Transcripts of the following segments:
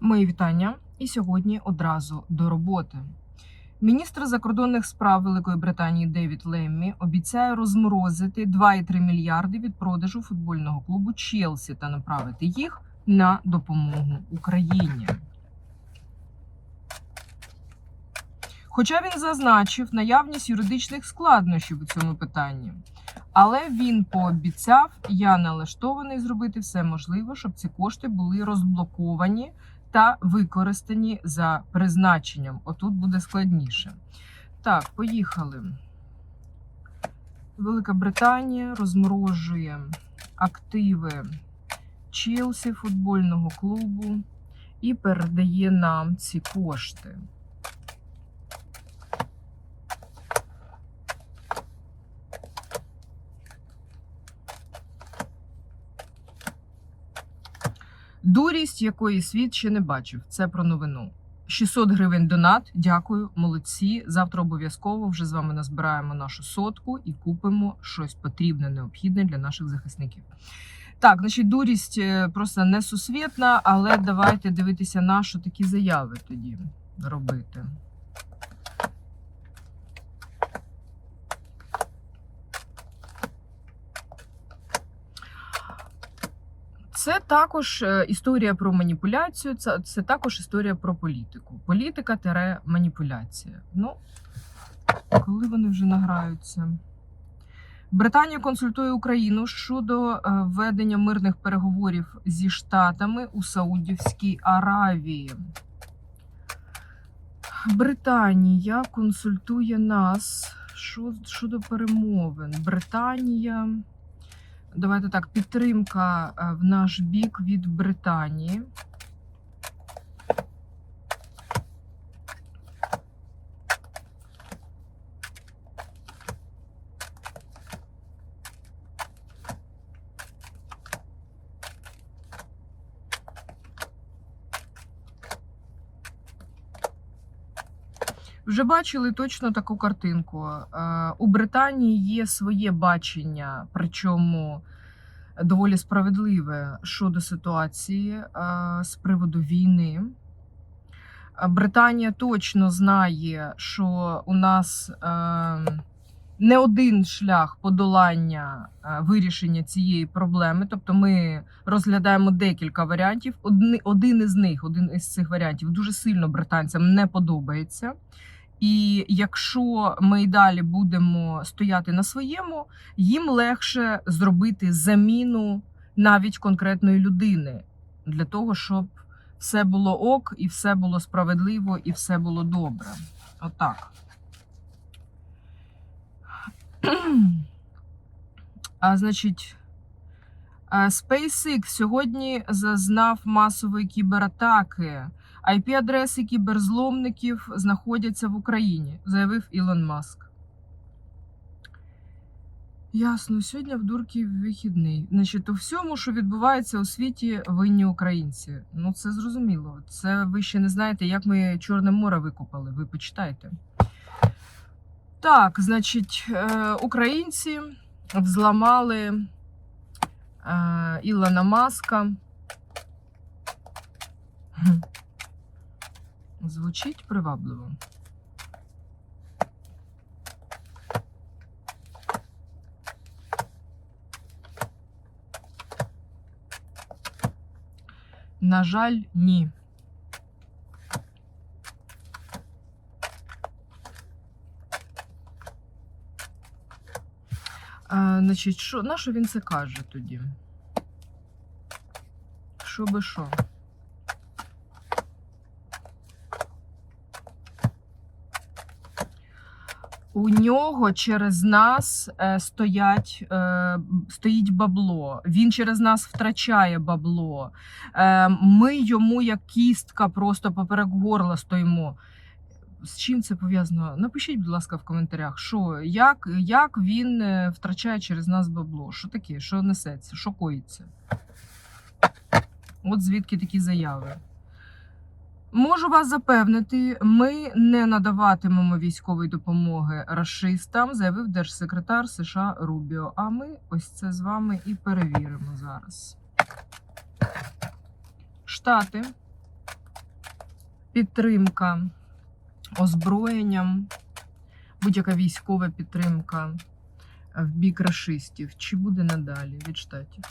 Мої вітання. І сьогодні одразу до роботи. Міністр закордонних справ Великої Британії Девід Леммі обіцяє розморозити 2,3 мільярди від продажу футбольного клубу Челсі та направити їх на допомогу Україні. Хоча він зазначив наявність юридичних складнощів у цьому питанні. Але він пообіцяв, я налаштований зробити все можливе, щоб ці кошти були розблоковані та використані за призначенням. Отут буде складніше. Так, поїхали. Велика Британія розморожує активи Челсі футбольного клубу і передає нам ці кошти. Дурість, якої світ ще не бачив. Це про новину. 600 гривень донат. Дякую, молодці. Завтра обов'язково вже з вами назбираємо нашу сотку і купимо щось потрібне, необхідне для наших захисників. Так, значить, дурість е, просто несусвітна, але давайте дивитися на що такі заяви тоді робити. Це також е, історія про маніпуляцію, це, це також історія про політику. Політика тере маніпуляція. Ну, коли вони вже награються. Британія консультує Україну щодо е, ведення мирних переговорів зі Штатами у Саудівській Аравії. Британія консультує нас щодо перемовин. Британія. Давайте так, підтримка е, в наш бік від Британії. Вже бачили точно таку картинку. Е, У Британії є своє бачення, причому доволі справедливе щодо ситуації е, з приводу війни. Е, Британія точно знає, що у нас не один шлях подолання вирішення цієї проблеми. Тобто ми розглядаємо декілька варіантів. Один із них, один із цих варіантів, дуже сильно британцям не подобається. І якщо ми й далі будемо стояти на своєму, їм легше зробити заміну навіть конкретної людини для того, щоб все було ок, і все було справедливо, і все було добре. Отак. А, значить, SpaceX сьогодні зазнав масової кібератаки. IP-адреси кіберзломників знаходяться в Україні, заявив Ілон Маск. Ясно, сьогодні в дурки вихідний. Значить, у всьому, що відбувається у світі, винні українці. Ну, це зрозуміло. Це ви ще не знаєте, як ми Чорне море викопали. Ви почитайте. Так, значить, е, українці взламали е, Ілона Маска. Звучить привабливо. На жаль, ні. А, значить, що, на що він це каже тоді? Що би що? У нього через нас е, стоять, е, стоїть бабло. Він через нас втрачає бабло. Е, ми йому як кістка просто поперек горла стоїмо. З чим це пов'язано? Напишіть, будь ласка, в коментарях, що як, як він е, втрачає через нас бабло? Що таке? Що несеться? Що коїться? От звідки такі заяви. Можу вас запевнити, ми не надаватимемо військової допомоги рашистам, заявив держсекретар США Рубіо. А ми ось це з вами і перевіримо зараз. Штати підтримка озброєнням, будь-яка військова підтримка в бік рашистів. Чи буде надалі від штатів?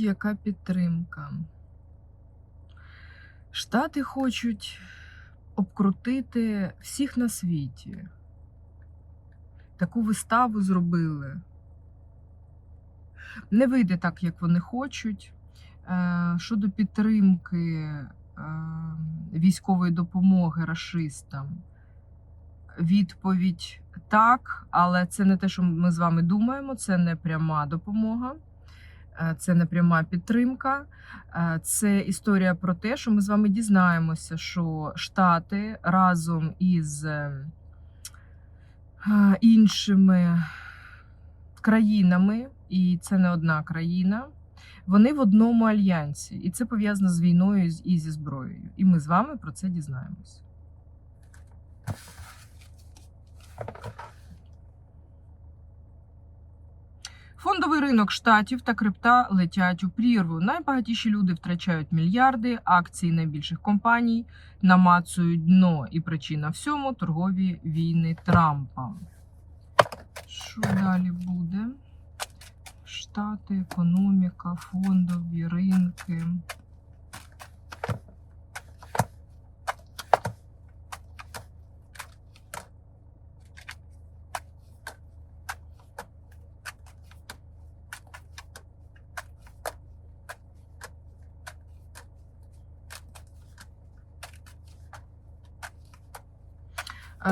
Будь-яка підтримка. Штати хочуть обкрутити всіх на світі. Таку виставу зробили. Не вийде так, як вони хочуть. Е, Щодо підтримки е, військової допомоги рашистам, відповідь так, але це не те, що ми з вами думаємо, це не пряма допомога, це не пряма підтримка. Е, Це історія про те, що ми з вами дізнаємося, що Штати разом із е, е, іншими країнами, і це не одна країна. Вони в одному альянсі, і це пов'язано з війною і зі зброєю. І ми з вами про це дізнаємось. Фондовий ринок штатів та крипта летять у прірву. Найбагатіші люди втрачають мільярди, акції найбільших компаній намацують дно. І причина всьому торгові війни Трампа. Що далі буде? Штати, економіка, фондові ринки.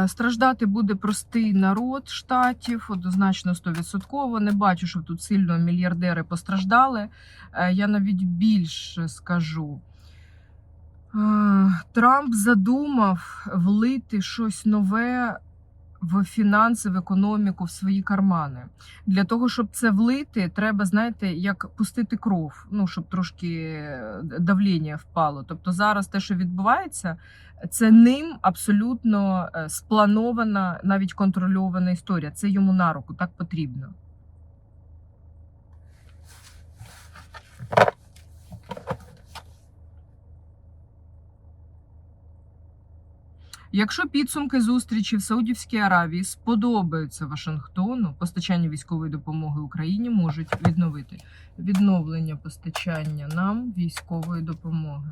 Страждати буде простий народ штатів, однозначно 100%. Не бачу, що тут сильно мільярдери постраждали. Е, Я навіть більше скажу. Е, Трамп задумав влити щось нове в фінанси, в економіку, в свої кармани. Для того, щоб це влити, треба, знаєте, як пустити кров, ну щоб трошки давління впало. Тобто зараз те, що відбувається, це ним абсолютно е, спланована, навіть контрольована історія. Це йому на руку, так потрібно. Якщо підсумки зустрічі в Саудівській Аравії сподобаються Вашингтону, постачання військової допомоги Україні можуть відновити відновлення постачання нам військової допомоги.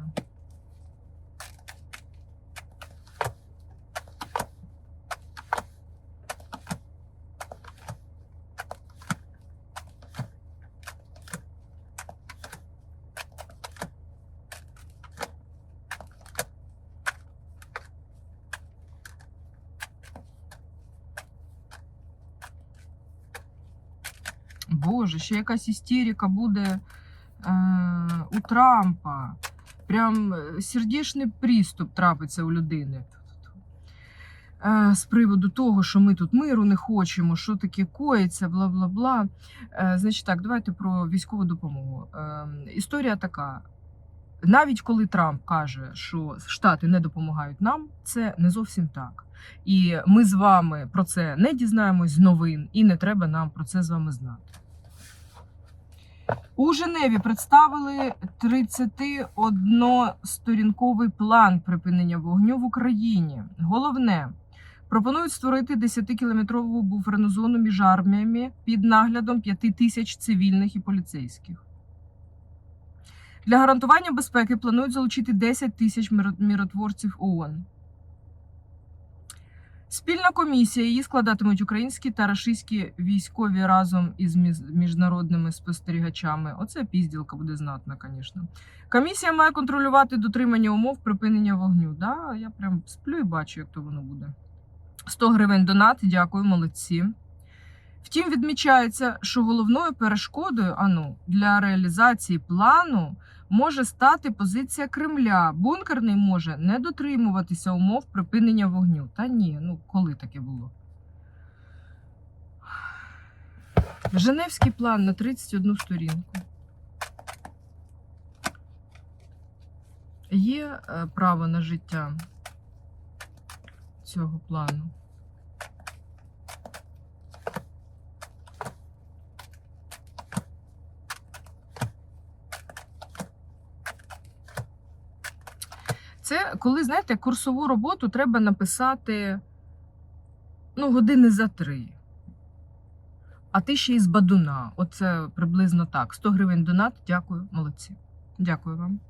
Боже, ще якась істерика буде е, у Трампа. Прям е, сердечний приступ трапиться у людини. Е, з приводу того, що ми тут миру не хочемо, що таке коїться, бла бла бла. Е, значить так, давайте про військову допомогу. Історія така. Навіть коли Трамп каже, що Штати не допомагають нам, це не зовсім так. І ми з вами про це не дізнаємось з новин, і не треба нам про це з вами знати. У Женеві представили 31-сторінковий план припинення вогню в Україні. Головне, пропонують створити 10-кілометрову буферну зону між арміями під наглядом 5 тисяч цивільних і поліцейських. Для гарантування безпеки планують залучити 10 тисяч миротворців ООН. Спільна комісія її складатимуть українські та рашистські військові разом із міжнародними спостерігачами. Оце пізділка буде знатна, звісно. Комісія має контролювати дотримання умов припинення вогню. Да, я прям сплю і бачу, як то воно буде. 100 гривень донат, дякую, молодці. Втім, відмічається, що головною перешкодою ану, для реалізації плану може стати позиція Кремля. Бункерний може не дотримуватися умов припинення вогню. Та ні, ну коли таке було? Женевський план на 31 сторінку. Є е, право на життя цього плану. Це коли, знаєте, курсову роботу треба написати ну, години за три. А ти ще й з бадуна. Оце приблизно так. 100 гривень донат. Дякую, молодці. Дякую вам.